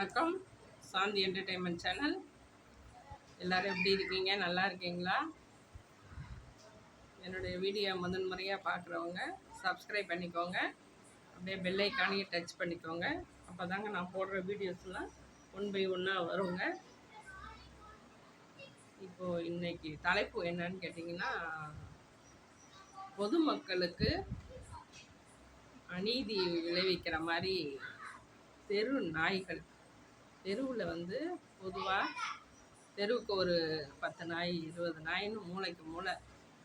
வணக்கம். சாந்தி entertainment channel எல்லோரும் எப்படி இருக்கீங்க? நல்லா இருக்கீங்களா? என்னுடைய வீடியோ முதன் முறையாக பார்க்குறவங்க சப்ஸ்கிரைப் பண்ணிக்கோங்க. அப்படியே பெல் டச் பண்ணிக்கோங்க. அப்போ தாங்க நான் போடுற வீடியோஸ்லாம் ஒன் பை ஒன்னாக வருங்க. இப்போது இன்றைக்கி தலைப்பு என்னன்னு கேட்டிங்கன்னா பொதுமக்களுக்கு அநீதி விளைவிக்கிற மாதிரி தெரு நாய்கள். தெருவில் வந்து பொதுவாக தெருவுக்கு ஒரு பத்து நாய் இருபது நாயின்னு மூளைக்கு மூளை.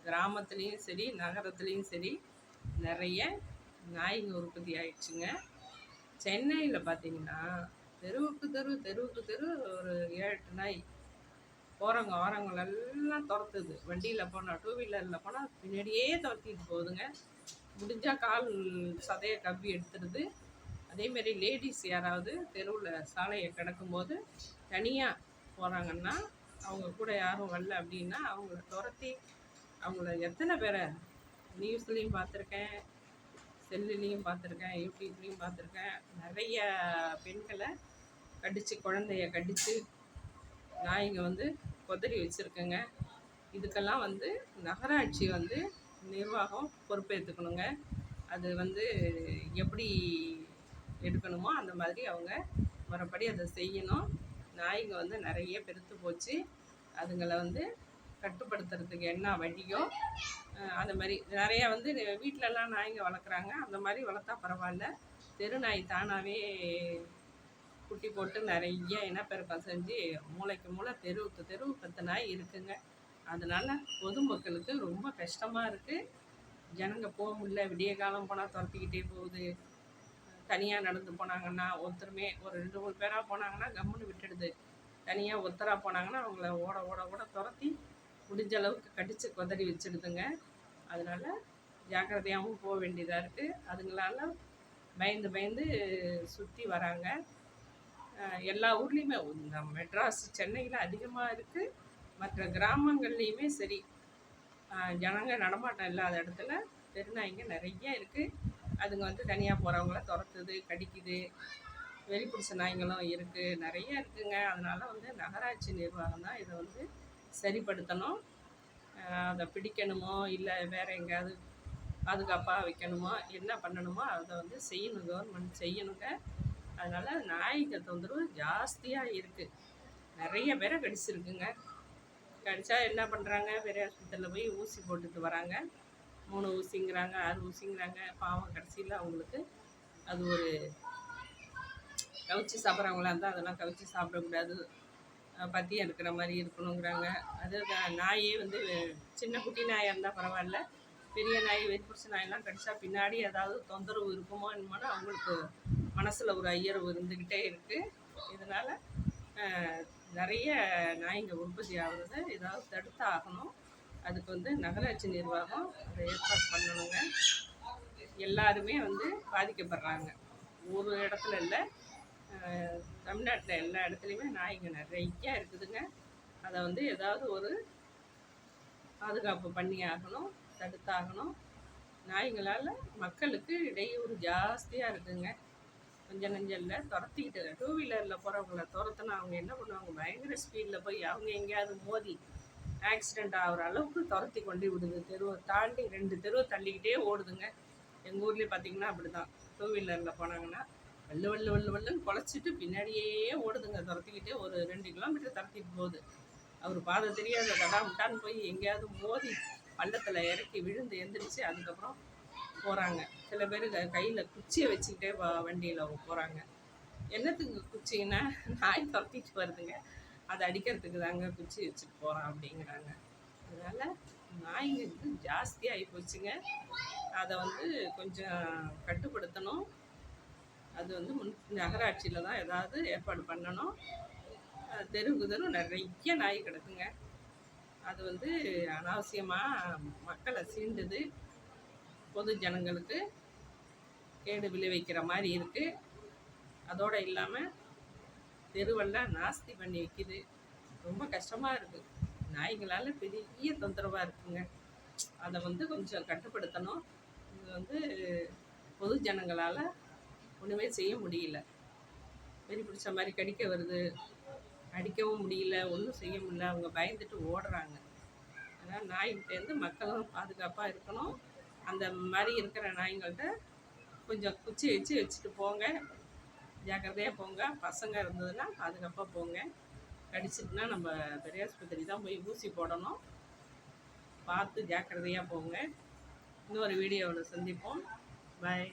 கிராமத்துலேயும் சரி நகரத்துலேயும் சரி நிறைய நாய்ங்க உற்பத்தி ஆயிடுச்சுங்க. சென்னையில் பார்த்தீங்கன்னா தெருவுக்கு தெரு தெருவுக்கு தெரு ஒரு ஏழு நாய். போகிறவங்க எல்லாம் துரத்துது. வண்டியில் போனால் டூ வீலரில் போனால் பின்னாடியே துரத்திட்டு போகுதுங்க. முடிஞ்சால் கால் சதையை கவ்வி எடுத்துடுது. அதேமாரி லேடிஸ் யாராவது தெருவில் சாலையை கிடக்கும்போது தனியாக போகிறாங்கன்னா அவங்க கூட யாரும் வரல அப்படின்னா அவங்கள துரத்தி அவங்கள எத்தனை பேரை நியூஸ்லேயும் பார்த்துருக்கேன் செல்லுலேயும் பார்த்துருக்கேன் யூடியூப்லேயும் பார்த்துருக்கேன். நிறைய பெண்களை கடித்து குழந்தைய கடித்து நாய்ங்க வந்து கொதறி வச்சுருக்கேங்க. இதுக்கெல்லாம் வந்து நகராட்சி வந்து நிர்வாகம் பொறுப்பேற்றுக்கணுங்க அது வந்து எப்படி எடுக்கணுமோ அந்த மாதிரி அவங்க மறுபடி அதை செய்யணும். நாய்ங்க வந்து நிறைய பெருத்து போச்சு. அதுங்களை வந்து கட்டுப்படுத்துறதுக்கு என்ன வழியோ அந்த மாதிரி நிறைய வந்து வீட்டிலலாம் நாய்ங்க வளர்க்குறாங்க. அந்த மாதிரி வளர்த்தா பரவாயில்ல. தெரு நாய் தானாகவே குட்டி போட்டு நிறைய இனப்பெருக்கம் செஞ்சு மூளைக்கு மூளை தெருவுக்கு தெருவு பத்து நாய் இருக்குங்க. அதனால் பொதுமக்களுக்கு ரொம்ப கஷ்டமாக இருக்குது ஜனங்க போக முடியல. விடிய காலம் போனால் துரத்திக்கிட்டே போகுது. தனியாக நடந்து போனாங்கன்னா ஒருத்தருமே ஒரு ரெண்டு மூணு பேராக போனாங்கன்னா கம்முன்னு விட்டுடுது. தனியாக ஒருத்தராக போனாங்கன்னா அவங்கள ஓட ஓட ஓட துரத்தி முடிஞ்ச அளவுக்கு கடித்து கொதறி வச்சிடுதுங்க. அதனால் ஜாக்கிரதையாகவும் போக வேண்டியதாக இருக்குது அதுங்களால பயந்து பயந்து சுற்றி வராங்க. எல்லா ஊர்லேயுமே நம்ம மெட்ராஸ் சென்னையில் அதிகமாக இருக்குது மற்ற கிராமங்கள்லேயுமே சரி. ஜனங்க நடமாட்டம் இல்லாத இடத்துல தெருநாய்ங்க நிறைய இருக்குது அதுங்க வந்து தனியாக போகிறவங்கள துரத்துது கடிக்குது. வெளி பிடிச்ச நாய்ங்களும் இருக்குது நிறைய இருக்குதுங்க அதனால் வந்து நகராட்சி நிர்வாகம் தான் இதை வந்து சரிப்படுத்தணும். அதை பிடிக்கணுமோ இல்லை வேறு எங்கேயாவது பாதுகாப்பாக வைக்கணுமோ என்ன பண்ணணுமோ அதை வந்து செய்யணும். கவர்மெண்ட் செய்யணுங்க. அதனால் நாய்க்கு தொந்தரவு ஜாஸ்தியாக இருக்குது நிறைய பேரை கடிச்சிருக்குங்க. கடித்தா என்ன பண்ணுறாங்க பெரிய ஆஸ்பத்திரியில் போய் ஊசி போட்டுட்டு வராங்க. மூணு ஊசிங்கிறாங்க ஆறு ஊசிங்கிறாங்க. பாவம் கடைசியில் அவங்களுக்கு அது ஒரு கவிச்சு சாப்பிட்றவங்களா இருந்தால் அதெல்லாம் கவிச்சு சாப்பிடக்கூடாது பத்தியம் இருக்கிற மாதிரி இருக்கணுங்கிறாங்க. அது நாயே வந்து சின்ன குட்டி நாயாக இருந்தால் பரவாயில்ல. பெரிய நாய் வெறிப்பிடிச்ச நாயெல்லாம் கடிச்சா பின்னாடி ஏதாவது தொந்தரவு இருக்குமோ என்னமோ அவங்களுக்கு மனசில் ஒரு ஐயரவு இருந்துக்கிட்டே இருக்குது இதனால் நிறைய நாய்ங்க உற்பத்தி ஆகுறது ஏதாவது தடுத்து ஆகணும். அதுக்கு வந்து நகராட்சி நிர்வாகம் அதை ஏற்பாடு பண்ணணுங்க. எல்லாருமே வந்து பாதிக்கப்படுறாங்க. ஒரு இடத்துல இல்லை தமிழ்நாட்டில் எல்லா இடத்துலையுமே நாய்ங்க நிறையா இருக்குதுங்க. அதை வந்து ஏதாவது ஒரு பாதுகாப்பு பண்ணி ஆகணும் தடுத்தாகணும். நாய்ங்களால் மக்களுக்கு இடையூறு ஜாஸ்தியாக இருக்குதுங்க கொஞ்சம் நஞ்சம் துரத்திக்கிட்டு டூ வீலரில் போகிறவங்கள துரத்துனா அவங்க என்ன பண்ணுவாங்க? பயங்கர ஸ்பீடில் போய் அவங்க எங்கேயாவது மோதி ஆக்சிடெண்ட் ஆகிற அளவுக்கு துரத்தி கொண்டு விடுது. தெருவை தாண்டி ரெண்டு தெருவை தள்ளிக்கிட்டே ஓடுதுங்க. எங்கள் ஊர்லேயே பார்த்தீங்கன்னா அப்படி தான் டூ வீலரில் போனாங்கன்னா வெள்ளு வெள்ளு வெள்ளு வெள்ளுன்னு குழச்சிட்டு பின்னாடியே ஓடுதுங்க. துரத்திக்கிட்டே ஒரு ரெண்டு கிலோமீட்டர் துரத்திட்டு போகுது. அவர் பாதை தெரியாத தடா விட்டான்னு போய் எங்கேயாவது மோதி பள்ளத்தில் இறக்கி விழுந்து எந்திரிச்சு அதுக்கப்புறம் போகிறாங்க சில பேர் கையில் குச்சியை வச்சுக்கிட்டே வண்டியில் போகிறாங்க என்னத்துக்கு குச்சிங்கன்னா நாய் துரத்திட்டு வருதுங்க. அதை அடிக்கிறதுக்கு தாங்க குச்சி வச்சுட்டு போகிறான் அப்படிங்கிறாங்க. அதனால் நாய்ங்க வந்து ஜாஸ்தியாகி போச்சுங்க. அதை வந்து கொஞ்சம் கட்டுப்படுத்தணும். அது வந்து முன் நகராட்சியில் தான் ஏதாவது ஏற்பாடு பண்ணணும். தெருவுக்கு தெரு நிறைய நாய் கிடக்குங்க. அது வந்து அனாவசியமாக மக்களை சீண்டுது. பொது ஜனங்களுக்கு கேடு விளைவிக்கிற மாதிரி இருக்குது அதோடு இல்லாமல் தெருவெல்லாம் நாஸ்தி பண்ணி வைக்குது. ரொம்ப கஷ்டமாக இருக்குது நாய்களால் பெரிய தொந்தரவாக இருக்குங்க. அதை வந்து கொஞ்சம் கட்டுப்படுத்தணும். இது வந்து பொது ஜனங்களால் ஒன்றுமே செய்ய முடியல. வெறி பிடிச்ச மாதிரி கடிக்க வருது. அடிக்கவும் முடியல. ஒன்றும் செய்ய முடியல. அவங்க பயந்துட்டு ஓடுறாங்க. அதனால் நாய்கிட்டேருந்து மக்களும் பாதுகாப்பாக இருக்கணும். அந்த மாதிரி இருக்கிற நாய்ங்கள்ட்ட கொஞ்சம் குச்சி வச்சு வச்சுட்டு போங்க. ஜாக்கிரதையாக போங்க. பசங்க இருந்ததுன்னா பாதுகாப்பாக போங்க. கடிச்சிட்டுனா நம்ம பெரியாஸ்பத்திரி தான் போய் ஊசி போடணும். பார்த்து ஜாக்கிரதையாக போங்க. இன்னொரு வீடியோவில் சந்திப்போம். பாய்